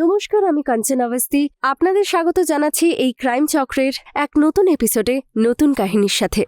নমস্কার, আমি কাঞ্চন অবস্তি আপনাদের স্বাগত জানাচ্ছি এই ক্রাইম চক্রের এক নতুন এপিসোডে নতুন কাহিনীর সাথে।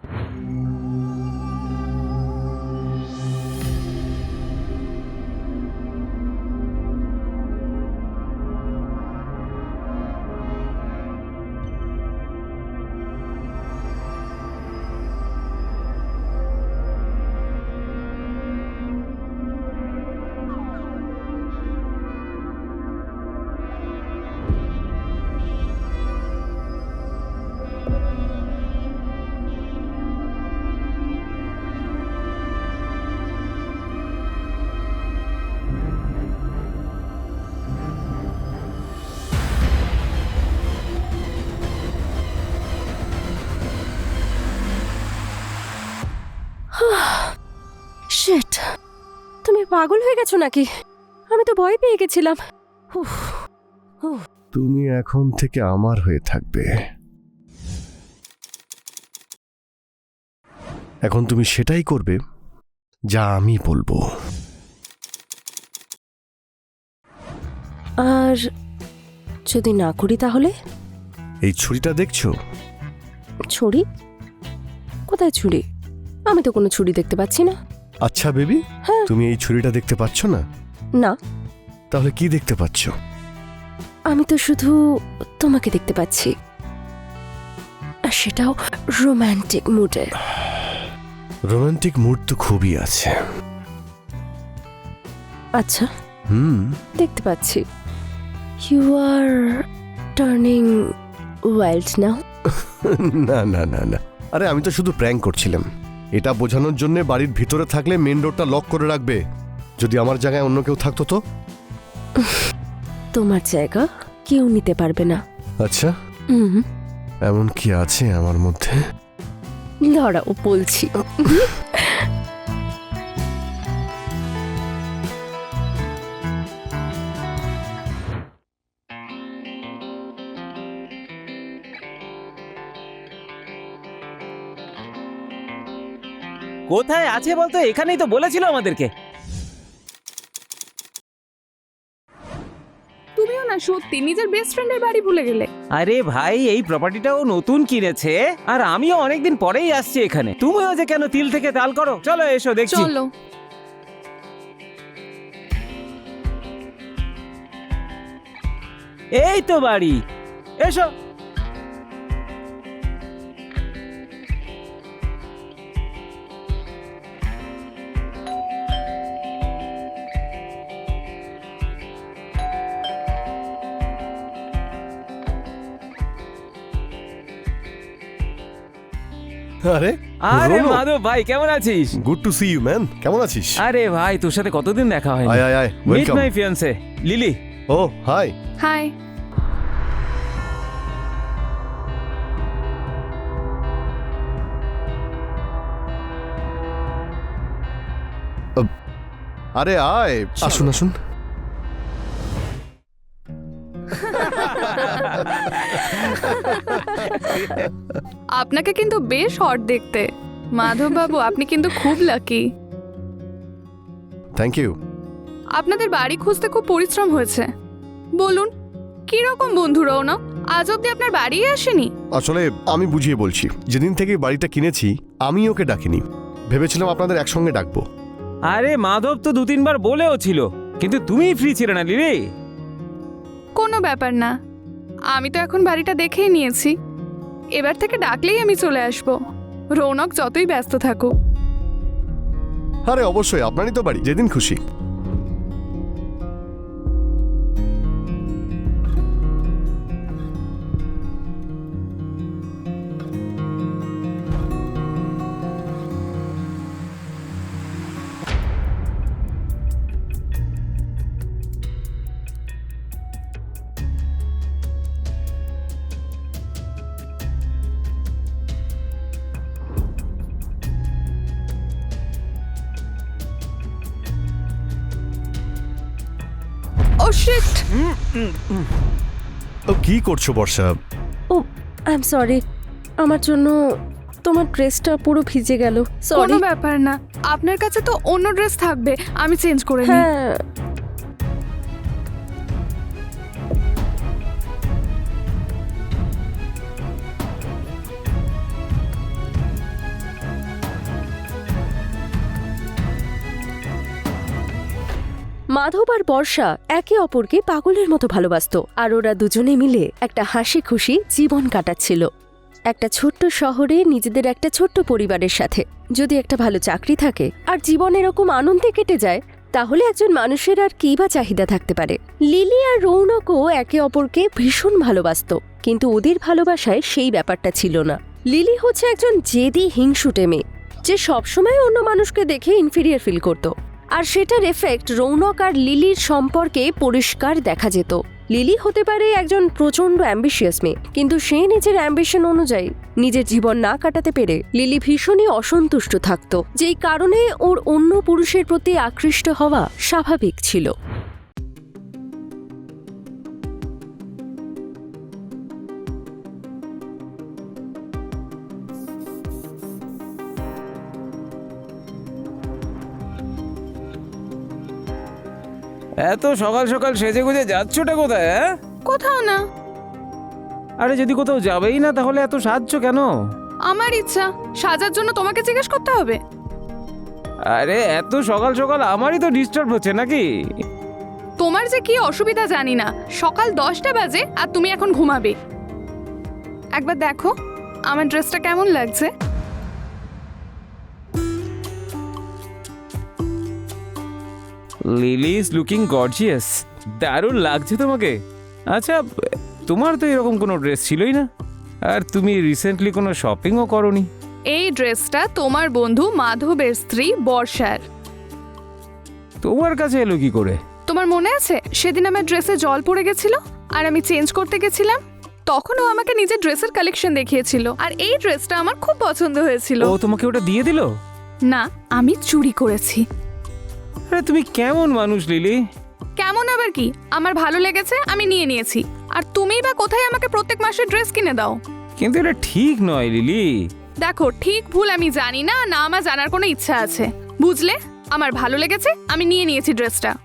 পাগল হয়ে গেছো নাকি? আমি তো ভয় পেয়ে গেছিলাম। উফ, তুমি এখন থেকে আমার হয়ে থাকবে। এখন তুমি সেটাই করবে যা আমি বলব। আর যদি না করি তাহলে? এই ছুরিটা দেখছ? ছুরি? কোথায় ছুরি? আমি তো কোনো ছুরি দেখতে পাচ্ছি না। আচ্ছা বেবি হ্যাঁ। তুমি এই ছুরিটা দেখতে পাচ্ছ না? না। তাহলে কি দেখতে পাচ্ছ? আমি তো শুধু তোমাকে দেখতে পাচ্ছি। আর সেটাও রোম্যান্টিক মুডে। রোমান্টিক মুড তো খুবই আছে। আচ্ছা। হুম। দেখতে পাচ্ছি। You are turning wild now না না না না। আরে আমি তো শুধু প্র্যাঙ্ক করছিলাম। এটা বোঝানোর জন্য বাড়ির ভিতরে থাকলে মেন রোডটা লক করে রাখবে। যদি আমার জায়গায় অন্য কেউ থাকতো তো? তোমার জায়গা কেউ নিতে পারবে না। আচ্ছা। এমন কি আছে আমার মধ্যে? ধরাও বলছি। কোথায় আছে বলতো? এখানেই তো বলেছিল আমাদেরকে। তুমিও না সত্যি নিজের বেস্ট ফ্রেন্ডের বাড়ি ভুলে গেলে। আরে ভাই এই প্রপার্টিটাও নতুন কিনেছে। আর আমিও অনেকদিন পরেই আসছি এখানে। তুমিও যে কেন তিল থেকে তাল করো? চলো এসো দেখছি। চলো। এই তো বাড়ি। এসো। আরে আরে। মাধব ভাই কেমন আছিস? Good to see you man কেমন আছিস? আরে ভাই তোর সাথে কতদিন দেখা হয়নি? আয় আয় আয় meet welcome my fiancee Lily O hi hi আরে আয়। আসুন আসুন। আপনাকে কিন্তু বেশ হট দেখতে। মাধব বাবু আপনি কিন্তু খুব লাকি থ্যাংক ইউ আপনাদের বাড়ি খুঁজতে খুব পরিশ্রম হয়েছে। বলুন কি রকম বন্ধু রৌনক আজ অব্দি আপনার বাড়ি আসেনি? আসলে আমি বুঝিয়ে বলছি যেদিন থেকে বাড়িটা কিনেছি আমি ওকে ডাকিনি। ভেবেছিলাম আপনাদের একসঙ্গে ডাকবো। আরে মাধব তো দু তিনবার বলেও ছিল কিন্তু তুমি ফ্রি ছিলে না লিলি কোনো ব্যাপার না। আমি তো এখন বাড়িটা দেখেই নিয়েছি। এবার থেকে ডাকলেই আমি চলে আসব। রৌনক যতই ব্যস্ত থাকুক। আরে, অবশ্যই, আপনারই তো বাড়ি, যেদিন খুশি। শিট ও কি করছ বর্ষা? ও আই এম সরি আমার জন্য তোমার ড্রেসটা পুরো ভিজে গেল। সরি কোনো ব্যাপার না। আপনার কাছে তো অন্য ড্রেস থাকবে। আমি চেঞ্জ করে নিই। হ্যাঁ। মাধব আর বর্ষা একে অপরকে পাগলের মতো ভালোবাসতো, আর ওরা দুজনে মিলে একটা হাসি খুশি জীবন কাটাচ্ছিল। একটা ছোট্ট শহরে নিজেদের একটা ছোট্ট পরিবারের সাথে। যদি একটা ভালো চাকরি থাকে, আর জীবন এরকম আনন্দে কেটে যায়, তাহলে একজন মানুষের আর কী বা চাহিদা থাকতে পারে? লিলি আর রৌনকও একে অপরকে ভীষণ ভালোবাসতো, কিন্তু ওদের ভালোবাসায় সেই ব্যাপারটা ছিল না। লিলি হচ্ছে একজন জেদি হিংসুটে মেয়ে, যে সবসময় অন্য মানুষকে দেখে ইনফিরিয়ার ফিল করত। আর সেটার এফেক্ট রৌনক আর লিলির সম্পর্কে পরিষ্কার দেখা যেত। লিলি হতে পারে একজন প্রচণ্ড অ্যাম্বিশিয়াস মেয়ে, কিন্তু সে নিজের অ্যাম্বিশন অনুযায়ী নিজের জীবন না কাটাতে পেরে লিলি ভীষণই অসন্তুষ্ট থাকত। যেই কারণে ওর অন্য পুরুষের প্রতি আকৃষ্ট হওয়া স্বাভাবিক ছিল। এত সকাল সকাল সেজে গুজে যাচ্ছটা কোথায় হ্যাঁ? কোথাও না। আরে যদি কোথাও যাবেই না তাহলে এত সাজছো কেন? আমার ইচ্ছা সাজার জন্য তোমাকে জিজ্ঞেস করতে হবে। আরে এত সকাল সকাল আমারই তো ডিস্টার্ব হচ্ছে নাকি? তোমার যে কি অসুবিধা জানি না। সকাল দশটা বাজে আর তুমি এখন ঘুমাবে। একবার দেখো আমার ড্রেসটা কেমন লাগছে। লিলি ইজ লুকিং গর্জিয়াস দারুণ লাগছে তোমাকে। আচ্ছা তোমার তো এরকম কোনো ড্রেস ছিলই না। আর তুমি রিসেন্টলি কোনো শপিংও করনি। এই ড্রেসটা তোমার বন্ধু মাধবের স্ত্রী বর্ষার। তোমার কাছে এলো কি করে? তোমার মনে আছে? সেদিন আমার ড্রেসে জল পড়ে গেছিল আর আমি চেঞ্জ করতে গেছিলাম? তখন ও আমাকে নিজের ড্রেসের কালেকশন দেখিয়েছিল। আর এই ড্রেসটা আমার খুব পছন্দ হয়েছিল। ও তোমাকে ওটা দিয়ে দিল? না আমি চুরি করেছি। আরে তুমি কেমন মানুষ লিলি? কেমন আবার কি? আমার ভালো লেগেছে আমি নিয়ে নিয়েছি। আর তুমিই বা কোথায় আমাকে প্রত্যেক মাসে ড্রেস কিনে দাও? কিন্তু এটা ঠিক নয় লিলি। দেখো ঠিক ভুল আমি জানি না না আমার জানার কোনো ইচ্ছা আছে। বুঝলে? আমার ভালো লেগেছে আমি নিয়ে নিয়েছি ড্রেসটা।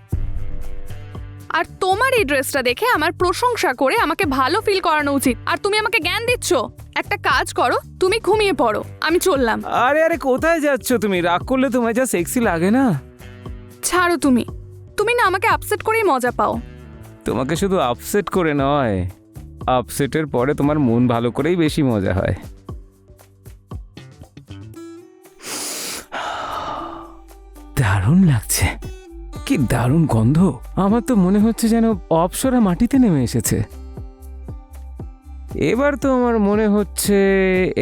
আর তোমার এই ড্রেসটা দেখে আমার প্রশংসা করে আমাকে ভালো ফিল করানো উচিত। আর তুমি আমাকে জ্ঞান দিচ্ছ? একটা কাজ করো তুমি ঘুমিয়ে পড়ো আমি চললাম। আরে আরে কোথায় যাচ্ছ তুমি? রাগ করলে তোমার যা সেক্সি লাগে না? ছাড়ো তুমি। তুমি না আমাকে আপসেট করেই মজা পাও। তোমাকে শুধু আপসেট করে নয় আপসেটের পরে তোমার মন ভালো করেই বেশি মজা হয়। দারুণ লাগছে। কি দারুণ গন্ধ। আমার তো মনে হচ্ছে যেন অপসরা মাটিতে নেমে এসেছে। এবার তো আমার মনে হচ্ছে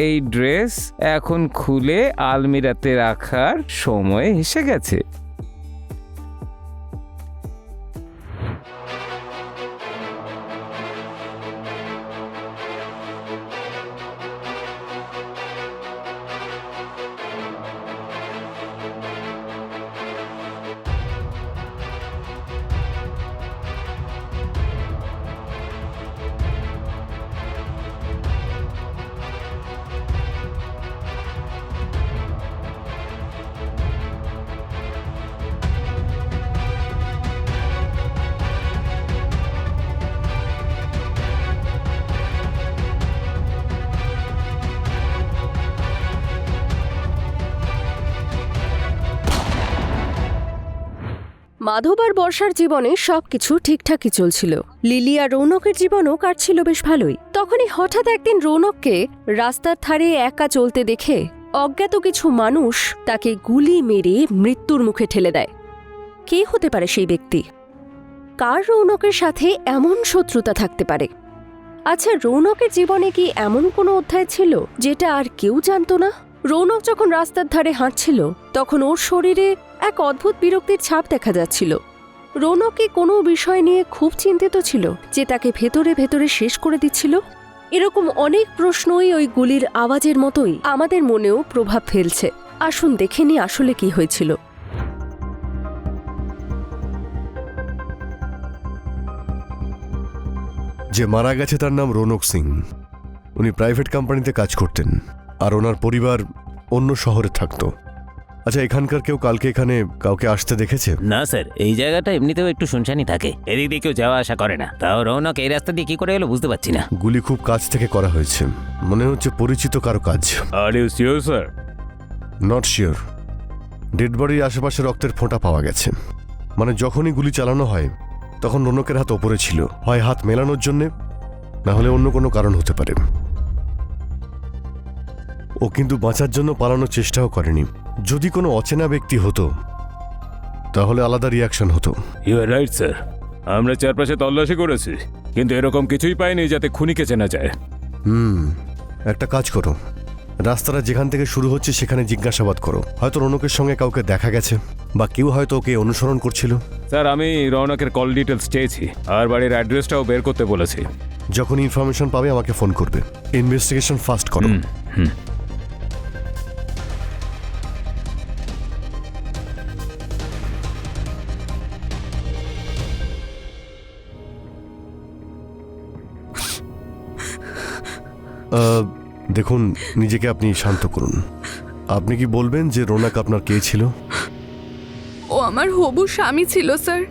এই ড্রেস এখন খুলে আলমিরাতে রাখার সময় এসে গেছে। মাধব আর বর্ষার জীবনে সবকিছু ঠিকঠাকই চলছিল। লিলি আর রৌনকের জীবনও কাটছিল বেশ ভালোই। তখনই হঠাৎ একদিন রৌনককে রাস্তার ধারে একা চলতে দেখে অজ্ঞাত কিছু মানুষ তাকে গুলি মেরে মৃত্যুর মুখে ঠেলে দেয়। কে হতে পারে সেই ব্যক্তি? কার রৌনকের সাথে এমন শত্রুতা থাকতে পারে? আচ্ছা রৌনকের জীবনে কি এমন কোনো অধ্যায় ছিল যেটা আর কেউ জানত না? রৌনক যখন রাস্তার ধারে হাঁটছিল, তখন ওর শরীরে এক অদ্ভুত বিরক্তির ছাপ দেখা যাচ্ছিল। রৌনক কি কোনো বিষয় নিয়ে খুব চিন্তিত ছিল যে তাকে ভেতরে ভেতরে শেষ করে দিচ্ছিল। এরকম অনেক প্রশ্নই ওই গুলির আওয়াজের মতোই আমাদের মনেও প্রভাব ফেলছে। আসুন দেখে নি আসলে কি হয়েছিল। যে মারা গেছে তার নাম রৌনক সিং। উনি প্রাইভেট কোম্পানিতে কাজ করতেন। আর ওনার পরিবার অন্য শহরে থাকতো। আচ্ছা এখানকার কেউ কালকে এখানে কাউকে আসতে দেখেছে? না স্যার। এই জায়গাটা এমনিতেও একটু শুনশানি থাকে। এদিক দিয়ে কেউ যাওয়া আসা করে না। তাও রৌনক এই রাস্তা দিয়ে কি করে এলো বুঝতে পারছি না। গুলি খুব কাছ থেকে করা হয়েছে। মনে হচ্ছে পরিচিত কারও কাজ। Are you sure sir not sure dead বডির আশেপাশে রক্তের ফোঁটা পাওয়া গেছে। মানে যখনই গুলি চালানো হয় তখন রৌনকের হাত ওপরে ছিল। হয় হাত মেলানোর জন্যে না হলে অন্য কোনো কারণ হতে পারে। ও কিন্তু বাঁচার জন্য পালানোর চেষ্টাও করেনি। যদি কোনো অচেনা ব্যক্তি হতো তাহলে আলাদা রিয়াকশন হতো। ইউ আর রাইট স্যার আমরা চারপাশে তল্লাশি করেছি কিন্তু এরকম কিছুই পাইনি যাতে খুনিকে চেনা যায়। হুম একটা কাজ করো। রাস্তাটা যেখান থেকে শুরু হচ্ছে সেখানে জিজ্ঞাসাবাদ করো। হয়তো রৌনকের সঙ্গে কাউকে দেখা গেছে বা কেউ হয়তো ওকে অনুসরণ করছিল। স্যার আমি রৌনকের কল ডিটেলস চেয়েছি আর বাড়ির অ্যাড্রেসটাও বের করতে বলেছি। যখন ইনফরমেশন পাবে আমাকে ফোন করবে। ইনভেস্টিগেশন ফাস্ট করো। হুম। দেখুন নিজেকে আপনি শান্ত করুন। আপনি কি বলবেন যে রোনাক আপনার কে ছিল? ও আমার হবু স্বামী ছিল স্যার।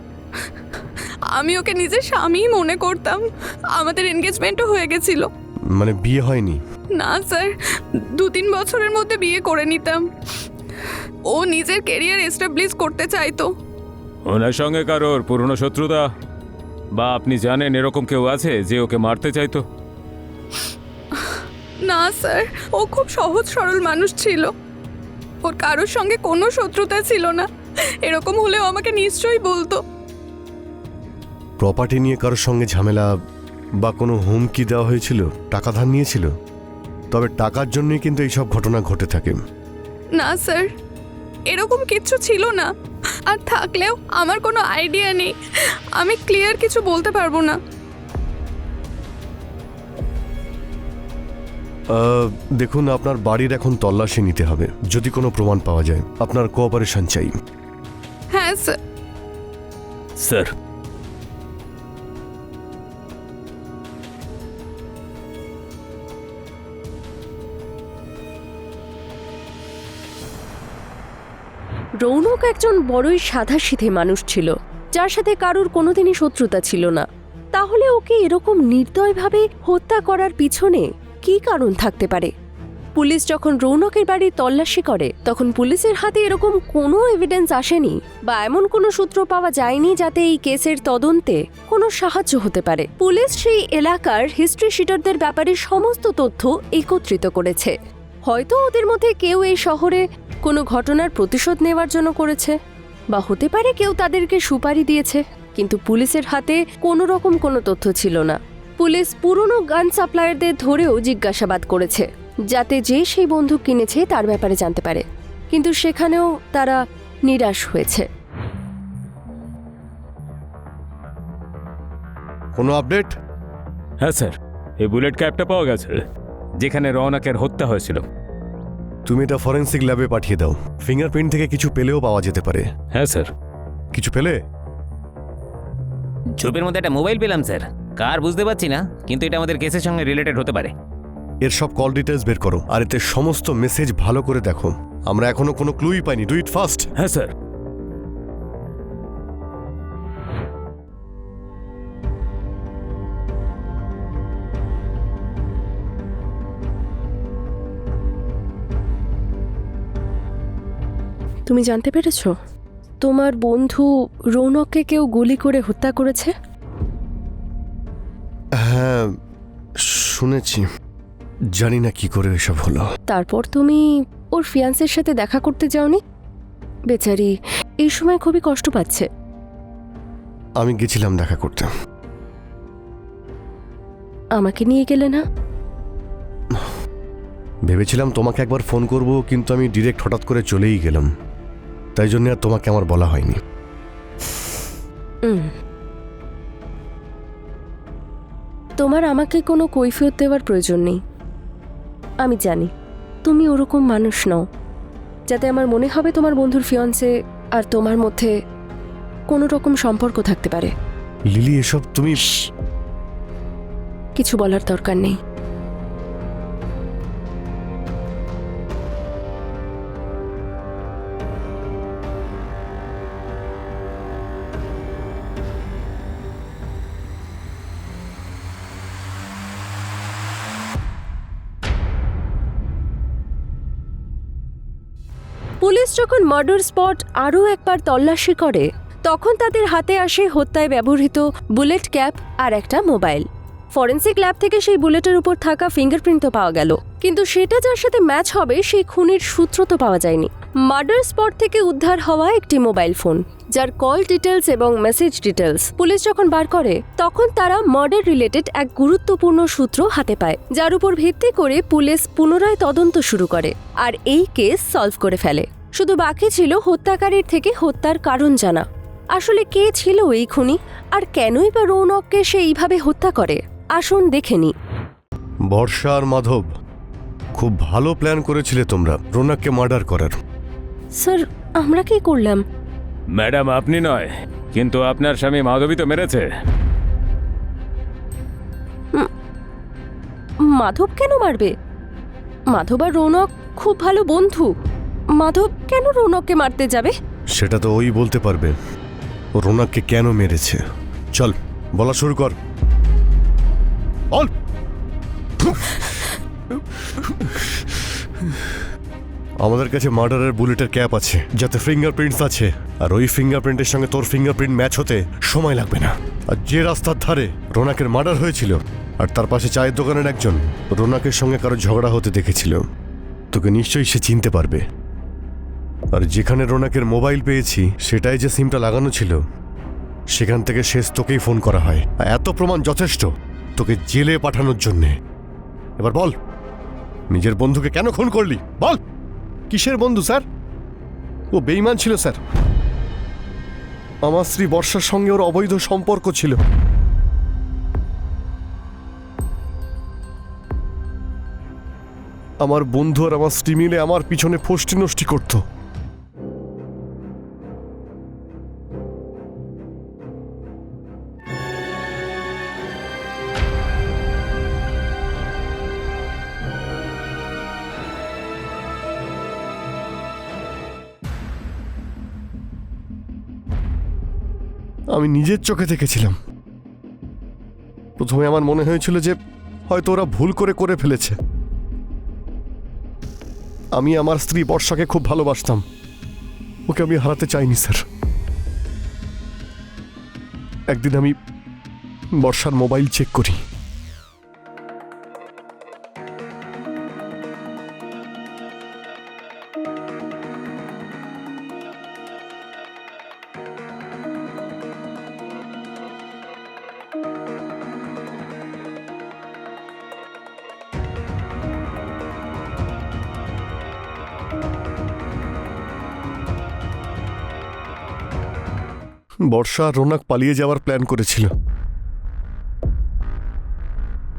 আমি ওকে নিজের স্বামীই মনে করতাম। আমাদের এনগেজমেন্টও হয়ে গেছিল। মানে বিয়ে হয়নি? না স্যার। দু তিন বছরের মধ্যে বিয়ে করে নিতাম। ও নিজের কেরিয়ার এস্টাবলিশ করতে চাইতো। ওনার সঙ্গে কারোর পুরনো শত্রুতা? বা আপনি জানেন এরকম কেউ আছে যে ওকে মারতে চাইতো? না স্যার ও খুব সহজ সরল মানুষ ছিল। ওর কারোর সঙ্গে কোনো শত্রুতা ছিল না। এরকম হলেও আমাকে নিশ্চয়ই বলতো। প্রপার্টি নিয়ে কারোর সঙ্গে ঝামেলা বা কোনো হুমকি দেওয়া হয়েছিল? টাকা ধার নিয়েছিল? তবে টাকার জন্যই কিন্তু এইসব ঘটনা ঘটে থাকে। না স্যার এরকম কিচ্ছু ছিল না। আর থাকলেও আমার কোনো আইডিয়া নেই। আমি ক্লিয়ার কিছু বলতে পারব না। দেখুন আপনার বাড়ির এখন তল্লাশি নিতে হবে যদি কোনো প্রমাণ পাওয়া যায়। আপনার কোঅপারেশন চাই। হ্যাঁ স্যার। স্যার। রৌনক একজন বড়ই সাধাসিধে মানুষ ছিল যার সাথে কারুর কোনোদিনই শত্রুতা ছিল না। তাহলে ওকে এরকম নির্দয়ভাবে হত্যা করার পিছনে কী কারণ থাকতে পারে? পুলিশ যখন রৌনকের বাড়ি তল্লাশি করে, তখন পুলিশের হাতে এরকম কোনো এভিডেন্স আসেনি বা এমন কোনো সূত্র পাওয়া যায়নি যাতে এই কেসের তদন্তে কোনো সাহায্য হতে পারে। পুলিশ সেই এলাকার হিস্ট্রি শিটারদের ব্যাপারে সমস্ত তথ্য একত্রিত করেছে। হয়তো ওদের মধ্যে কেউ এই শহরে কোনো ঘটনার প্রতিশোধ নেওয়ার জন্য করেছে, বা হতে পারে কেউ তাদেরকে সুপারি দিয়েছে, কিন্তু পুলিশের হাতে কোনো রকম কোনো তথ্য ছিল না। পুলিশ পুরনো গান সাপ্লায়ারদের ধরেও জিজ্ঞাসাবাদ করেছে যাতে যে সেই বন্দুক কিনেছে তার ব্যাপারে জানতে পারে। কিন্তু সেখানেও তারা নিরাশ হয়েছে। কোনো আপডেট? হ্যাঁ স্যার এই বুলেট ক্যাপটা পাওয়া গেছে যেখানে রৌনকের হত্যা হয়েছিল। তুমি এটা ফরেন্সিক ল্যাবে পাঠিয়ে দাও। ফিঙ্গারপ্রিন্ট থেকে কিছু পেলেও পাওয়া যেতে পারে। হ্যাঁ স্যার। কিছু পেলে? ছবির মধ্যে একটা মোবাইল পেলাম স্যার। কার বুঝতে পারছি না কিন্তু এটা আমাদের কেসের সঙ্গে রিলেটেড হতে পারে। এর সব কল ডিটেলস বের করো আর এতে সমস্ত মেসেজ ভালো করে দেখো। আমরা এখনও কোনো ক্লুই পাইনি ডু ইট ফাস্ট হ্যাঁ স্যার। তুমি জানতে পেরেছ? তোমার বন্ধু রৌনককে কেউ গুলি করে হত্যা করেছে? হ্যাঁ শুনেছি। জানি না কি করে এসব হলো। তারপর তুমি ওর ফিয়ান্সের সাথে দেখা করতে যাওনি? বেচারি এই সময় খুবই কষ্ট পাচ্ছে। আমি গেছিলাম দেখা করতে। আমাকে নিয়ে গেলে না? ভেবেছিলাম তোমাকে একবার ফোন করব কিন্তু আমি ডিরেক্ট হঠাৎ করে চলেই গেলাম। তাই জন্য আর তোমাকে আমার বলা হয়নি। উম। তোমার আমাকে কোনো কৈফিয়ত দেওয়ার প্রয়োজন নেই। আমি জানি তুমি ওরকম মানুষ নও যাতে আমার মনে হবে তোমার বন্ধুর ফিয়ন্সে আর তোমার মধ্যে কোনো রকম সম্পর্ক থাকতে পারে। লিলি এসব তুমি কিছু বলার দরকার নেই। যখন মার্ডার স্পট আরও একবার তল্লাশি করে, তখন তাদের হাতে আসে হত্যায় ব্যবহৃত বুলেট ক্যাপ আর একটা মোবাইল। ফরেন্সিক ল্যাব থেকে সেই বুলেটের উপর থাকা ফিঙ্গারপ্রিন্টও পাওয়া গেল। কিন্তু সেটা যার সাথে ম্যাচ হবে, সেই খুনির সূত্র তো পাওয়া যায়নি। মার্ডার স্পট থেকে উদ্ধার হওয়া একটি মোবাইল ফোন, যার কল ডিটেলস এবং মেসেজ ডিটেলস পুলিশ যখন বার করে, তখন তারা মার্ডার রিলেটেড এক গুরুত্বপূর্ণ সূত্র হাতে পায়, যার উপর ভিত্তি করে পুলিশ পুনরায় তদন্ত শুরু করে, আর এই কেস সলভ করে ফেলে। শুধু বাকি ছিল হত্যাকারীর থেকে হত্যার কারণ জানা। আসলে কে ছিল এই খুনি? আর কেনই বা রৌনককে সে এইভাবে হত্যা করে? আসুন দেখে নি বর্ষা আর মাধব খুব ভালো প্ল্যান করেছিলে তোমরা রৌনককে মার্ডার করার। স্যার আমরা কি করলাম? ম্যাডাম আপনি নয় কিন্তু আপনার স্বামী মাধবী তো মেরেছে। মাধব কেন মারবে? মাধব আর রৌনক খুব ভালো বন্ধু। মাধব, কেন রৌনককে মারতে যাবে? সেটা তো ওই বলতে পারবে। ও রোনাককে কেন মেরেছে? চল, বলা শুরু কর। বল আমাদের কাছে মার্ডারের বুলেটের ক্যাপ আছে, যাতে ফিঙ্গারপ্রিন্টস আছে। আর ওই ফিঙ্গারপ্রিন্টের সঙ্গে তোর ফিঙ্গারপ্রিন্ট ম্যাচ হতে সময় লাগবে না। আর যে রাস্তার ধারে রোনাকের মার্ডার হয়েছিল, আর তার পাশে চায়ের দোকানের একজন, রোনাকের সঙ্গে কারও ঝগড়া হতে দেখেছিল, তোকে নিশ্চয়ই সে চিনতে পারবে। আর যেখানে রোনাকের মোবাইল পেয়েছি, সেটাই যে সিমটা লাগানো ছিল, সেখান থেকে শেষ তোকেই ফোন করা হয়। আর এত প্রমাণ যথেষ্ট তোকে জেলে পাঠানোর জন্যে। এবার বল, নিজের বন্ধুকে কেন খুন করলি? বল, কিসের বন্ধু স্যার? ও বেইমান ছিল স্যার। আমার স্ত্রী বর্ষার সঙ্গে ওর অবৈধ সম্পর্ক ছিল। আমার বন্ধু আর আমার স্ত্রী মিলে আমার পিছনে ফষ্টি নষ্টি করতো। আমি নিজের চোখে দেখেছিলাম। প্রথমে আমার মনে হয়েছিল যে হয়তো ওরা ভুল করে করে ফেলেছে। আমি আমার স্ত্রী বর্ষাকে খুব ভালোবাসতাম। ওকে আমি হারাতে চাইনি, স্যার। একদিন আমি বর্ষার মোবাইল চেক করি। বর্ষা রোনাক পালিয়ে যাওয়ার প্ল্যান করেছিল।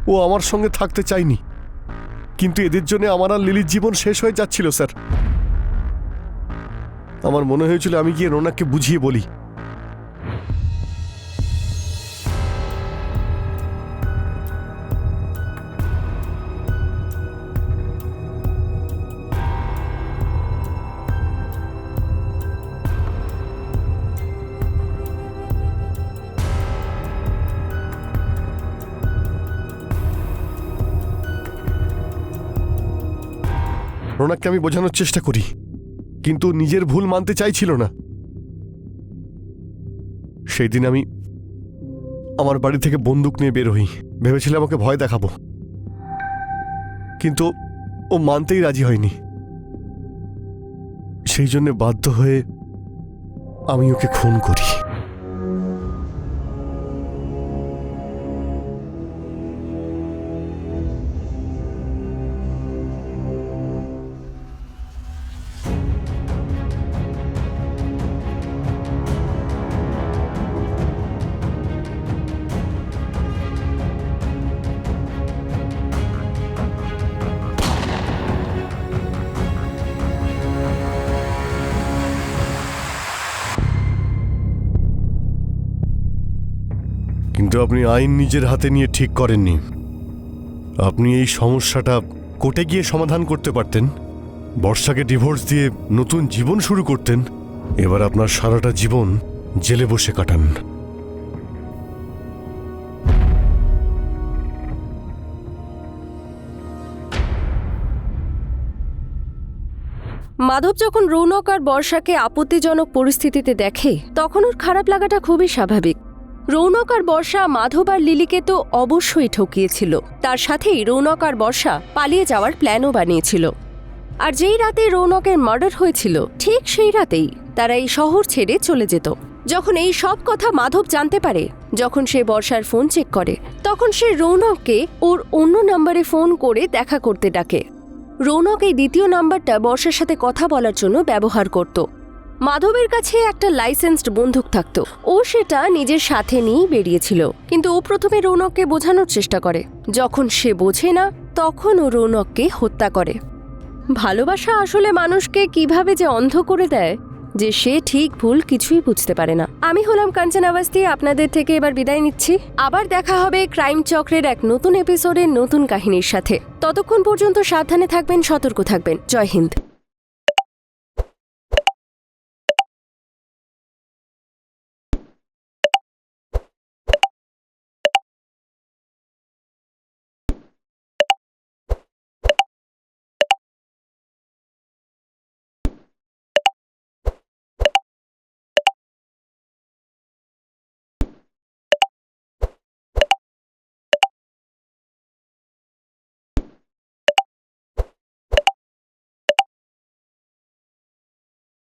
ও আমার সঙ্গে থাকতে চায়নি। কিন্তু এদের জন্য আমার আর লিলির জীবন শেষ হয়ে যাচ্ছিল, স্যার। আমার মনে হয়েছিল আমি গিয়ে রোনাককে বুঝিয়ে বলি। রোনাককে আমি বোঝানোর চেষ্টা করি, কিন্তু নিজের ভুল মানতে চাইছিল না। সেই দিন আমি আমার বাড়ি থেকে বন্দুক নিয়ে বের হই, ভেবেছিলাম ওকে ভয় দেখাবো। কিন্তু ও মানতেই রাজি হয়নি। সেই জন্য বাধ্য হয়ে আমি ওকে খুন করি। কিন্তু আপনি আইন নিজের হাতে নিয়ে ঠিক করেননি। আপনি এই সমস্যাটা কোর্টে গিয়ে সমাধান করতে পারতেন। বর্ষাকে ডিভোর্স দিয়ে নতুন জীবন শুরু করতেন। এবার আপনার সারাটা জীবন জেলে বসে কাটান। মাধব যখন রৌনক আর বর্ষাকে আপত্তিজনক পরিস্থিতিতে দেখে, তখন ওর খারাপ লাগাটা খুবই স্বাভাবিক। রৌনক আর বর্ষা মাধব আর লিলিকে তো অবশ্যই ঠকিয়েছিল। তার সাথেই রৌনক আর বর্ষা পালিয়ে যাওয়ার প্ল্যানও বানিয়েছিল। আর যেই রাতে রৌনকের মার্ডার হয়েছিল, ঠিক সেই রাতেই তারা এই শহর ছেড়ে চলে যেত। যখন এই সব কথা মাধব জানতে পারে, যখন সে বর্ষার ফোন চেক করে, তখন সে রৌনককে ওর অন্য নম্বরে ফোন করে দেখা করতে ডাকে। রৌনক এই দ্বিতীয় নাম্বারটা বর্ষার সাথে কথা বলার জন্য ব্যবহার করত। মাধবের কাছে একটা লাইসেন্সড বন্দুক থাকতো। ও সেটা নিজের সাথে নিয়েই বেরিয়েছিল। কিন্তু ও প্রথমে রৌনককে বোঝানোর চেষ্টা করে। যখন সে বোঝে না, তখন ও রৌনককে হত্যা করে। ভালোবাসা আসলে মানুষকে কীভাবে যে অন্ধ করে দেয়, যে সে ঠিক ভুল কিছুই বুঝতে পারে না। আমি হলাম কাঞ্চন আওয়াস্তি আপনাদের থেকে এবার বিদায় নিচ্ছি। আবার দেখা হবে ক্রাইম চক্রের এক নতুন এপিসোডের নতুন কাহিনীর সাথে। ততক্ষণ পর্যন্ত সাবধানে থাকবেন, সতর্ক থাকবেন। জয় হিন্দ।